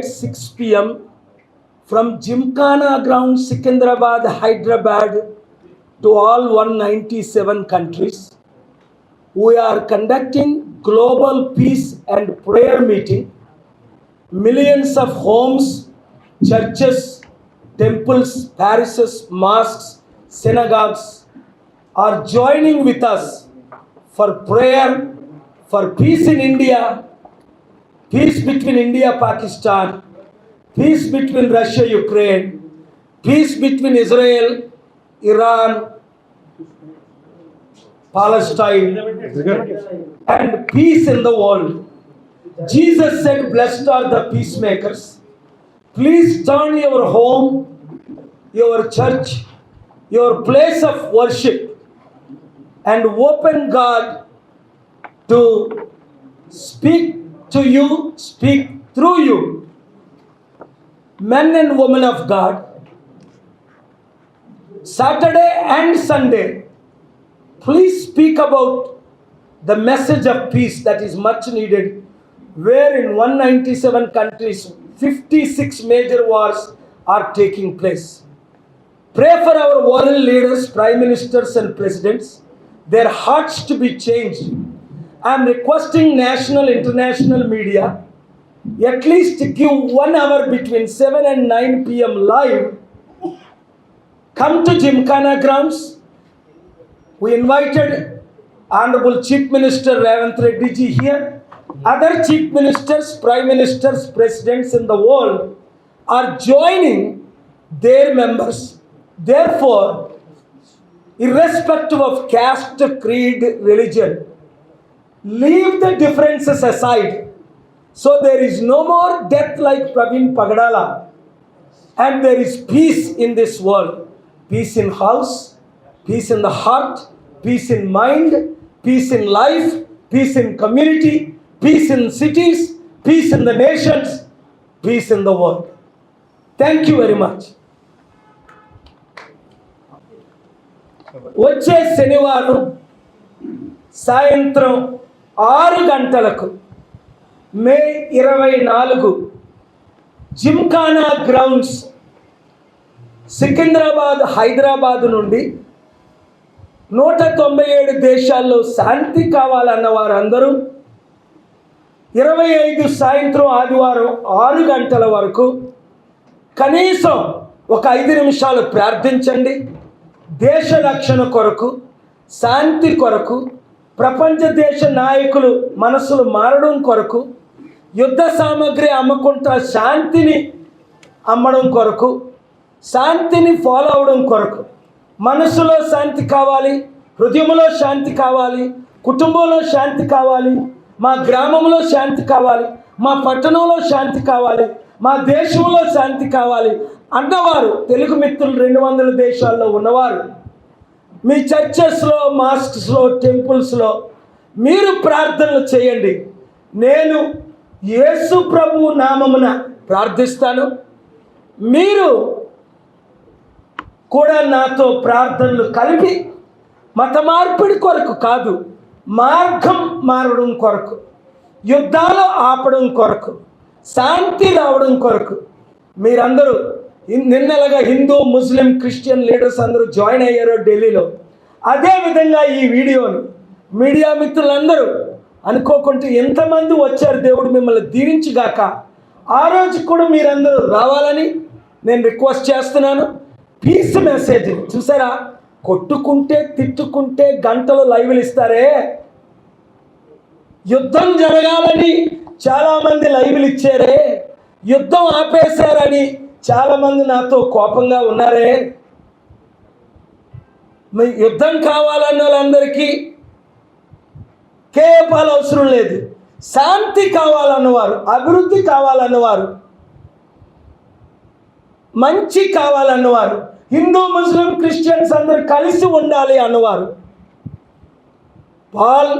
at 6 p.m. from Gymkhana Ground, Secunderabad, Hyderabad to all 197 countries. We are conducting global peace and prayer meeting. Millions of homes, churches, temples, parishes, mosques, synagogues are joining with us for prayer for peace in India, peace between India Pakistan, peace between Russia Ukraine, peace between Israel, Iran, Palestine, and peace in the world. Jesus said, Blessed are the peacemakers. Please turn your home, your church, your place of worship, and open God to speak to you, speak through you. Men and women of God, Saturday and Sunday, please speak about the message of peace that is much needed. Where in 197 countries, 56 major wars are taking place. Pray for our world leaders, prime ministers, and presidents, their hearts to be changed. I am requesting national, international media at least to give one hour between 7 and 9 pm live. Come to Gymkhana grounds. We invited Honorable Chief Minister Ravant Reddy ji here. Other chief ministers, prime ministers, presidents in the world are joining their members. Therefore, irrespective of caste, creed, religion, leave the differences aside. So there is no more death like Praveen Pagadala. And there is peace in this world. Peace in house, peace in the heart, peace in mind, peace in life, peace in community, peace in cities, peace in the nations, peace in the world. Thank you very much. వచ్చే శనివారం సాయంత్రం ఆరు గంటలకు మే ఇరవై నాలుగు Gymkhana grounds Secunderabad Hyderabad నుండి నూట తొంభై ఏడు దేశాల్లో శాంతి కావాలన్న వారందరూ ఇరవై ఐదు సాయంత్రం ఆదివారం ఆరు గంటల వరకు కనీసం ఒక ఐదు నిమిషాలు ప్రార్థించండి. దేశ రక్షణ కొరకు శాంతి కొరకు ప్రపంచ దేశ నాయకులు మనసులు మారడం కొరకు యుద్ధ సామాగ్రి అమ్ముకుంటా శాంతిని అమ్మడం కొరకు శాంతిని ఫాలో అవడం కొరకు. మనసులో శాంతి కావాలి హృదయంలో శాంతి కావాలి కుటుంబంలో శాంతి కావాలి మా గ్రామంలో శాంతి కావాలి మా పట్టణంలో శాంతి కావాలి మా దేశంలో శాంతి కావాలి. అన్నవారు తెలుగు మిత్రులు రెండు వందల దేశాల్లో ఉన్నవారు. మీ చర్చెస్లో మాస్క్స్లో టెంపుల్స్లో మీరు ప్రార్థనలు చేయండి. నేను యేసు ప్రభు నామమున ప్రార్థిస్తాను. మీరు కూడా నాతో ప్రార్థనలు కలిపి మత మార్పిడి కొరకు కాదు మార్గం మారడం కొరకు యుద్ధాలు ఆపడం కొరకు శాంతి రావడం కొరకు మీరందరూ నిన్నలుగా హిందూ ముస్లిం క్రిస్టియన్ లీడర్స్ అందరూ జాయిన్ అయ్యారు ఢిల్లీలో. అదే విధంగా ఈ వీడియోను మీడియా మిత్రులందరూ అనుకోకుంటే ఎంతమంది వచ్చారు దేవుడు మిమ్మల్ని దీవించిగాక? ఆ రోజు కూడా మీరందరూ రావాలని నేను రిక్వెస్ట్ చేస్తున్నాను. పీస్ మెసేజ్ చూసారా? కొట్టుకుంటే తిట్టుకుంటే గంటలు లైవ్లు ఇస్తారే? యుద్ధం జరగాలని చాలామంది లైవ్లు ఇచ్చారే? యుద్ధం ఆపేశారని చాలామంది నాతో కోపంగా ఉన్నారే. మీ యుద్ధం కావాలన్న వాళ్ళందరికీ కేపాలు అవసరం లేదు. శాంతి కావాలన్నవారు అభివృద్ధి కావాలన్నవారు మంచి కావాలన్నవారు హిందూ ముస్లిం క్రిస్టియన్స్ అందరు కలిసి ఉండాలి అన్నవారు. Paul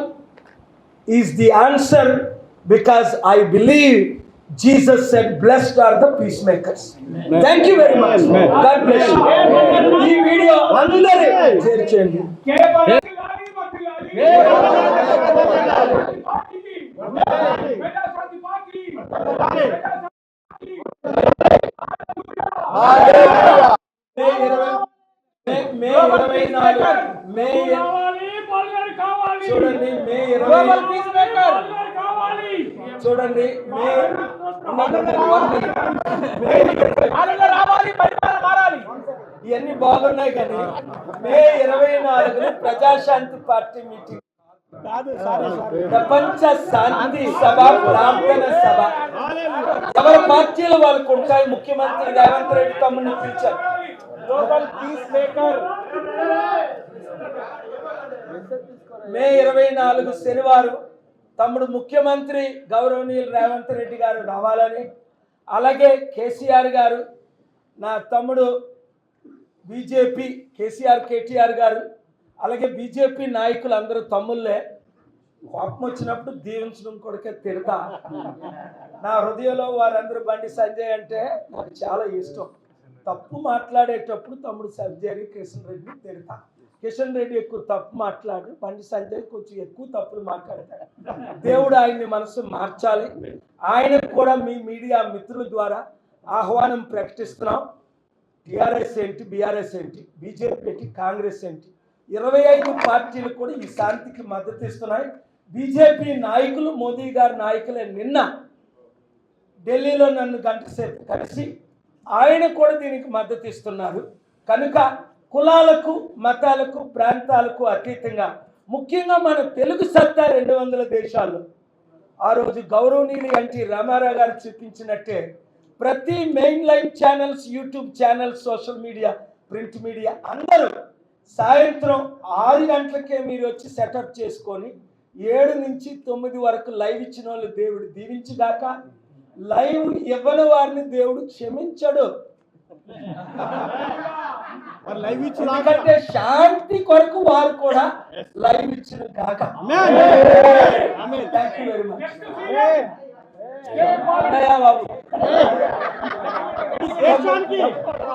is the answer because I believe Jesus said blessed are the peace makers thank you very much God bless you ఈ వీడియో అందరూ షేర్ చేయండి చూడండి మే ఇరవై చూడండి మే పాలన రావాలి పరిపాలన మారాలి ఇవన్నీ బాగున్నాయి కానీ మే ఇరవై నాలుగున ప్రజాశాంతి పార్టీ మీటింగ్. ప్రపంచ శాంతి సభ ప్రార్థన సభ. ఎవరి పార్టీలు వాళ్ళకు ఉంటాయి ముఖ్యమంత్రి రేవంత్ రెడ్డి తమ్ముని పిలిచారు. Global peace maker. మే ఇరవై నాలుగు శనివారం తమ్ముడు ముఖ్యమంత్రి గౌరవనీయులు రేవంత్ రెడ్డి గారు రావాలని అలాగే కేసీఆర్ గారు నా తమ్ముడు బీజేపీ కేసీఆర్ కేటీఆర్ గారు అలాగే బీజేపీ నాయకులు అందరూ తమ్ముళ్ళే కోపం వచ్చినప్పుడు దీవించడం కొడుకే తిడతా. నా హృదయంలో వారందరూ బండి సంజయ్ అంటే నాకు చాలా ఇష్టం. తప్పు మాట్లాడేటప్పుడు తమ్ముడు సంజయ్ కిషన్ రెడ్డి తిడతా. కిషన్ రెడ్డి ఎక్కువ తప్పు మాట్లాడు బండి సంజయ్ కొంచెం ఎక్కువ తప్పులు మాట్లాడతాడు. దేవుడు ఆయన్ని మనసు మార్చాలి. ఆయనకు కూడా మీ మీడియా మిత్రుల ద్వారా ఆహ్వానం ప్రకటిస్తున్నాం. టిఆర్ఎస్ ఏంటి బీఆర్ఎస్ ఏంటి బీజేపీ ఏంటి కాంగ్రెస్ ఏంటి? ఇరవై ఐదు పార్టీలు కూడా ఈ శాంతికి మద్దతు ఇస్తున్నాయి. బీజేపీ నాయకులు మోదీ గారి నాయకులే నిన్న ఢిల్లీలో నన్ను గంట సేపు కలిసి ఆయన కూడా దీనికి మద్దతు ఇస్తున్నారు. కనుక కులాలకు మతాలకు ప్రాంతాలకు అతీతంగా ముఖ్యంగా మన తెలుగు సత్తా రెండు వందల దేశాల్లో ఆ రోజు గౌరవనీయులు ఎన్టీ రామారావు గారు చూపించినట్టే ప్రతి main line channels YouTube channels social media print media అందరూ సాయంత్రం ఆరు గంటలకే మీరు వచ్చి సెటప్ చేసుకొని ఏడు నుంచి తొమ్మిది వరకు లైవ్ ఇచ్చిన వాళ్ళు దేవుడు దీవించుగాక లైవ్ ఇవ్వని వారిని దేవుడు క్షమించడు. ఎందుకంటే శాంతి కొరకు వారు కూడా లైవ్ ఇచ్చిన కాక థ్యాంక్ యూ వెరీ మచ్ బాబు? దేశానికి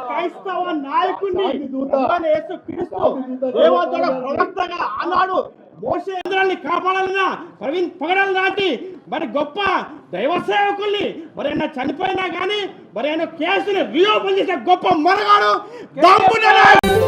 క్రైస్తవ నాయకుడిని యేసు క్రీస్తు దేవతల ప్రవక్తగా ఆనాడు మోసేంద్రాన్ని కాపాడాలన్నా ప్రవీణ్ పగడాలి నాటి మరి గొప్ప దైవ సేవకుల్ని మరి ఆయన చనిపోయినా కానీ మరి ఆయన కేసుని రీఓపెన్ చేసే గొప్ప నాయకుడు.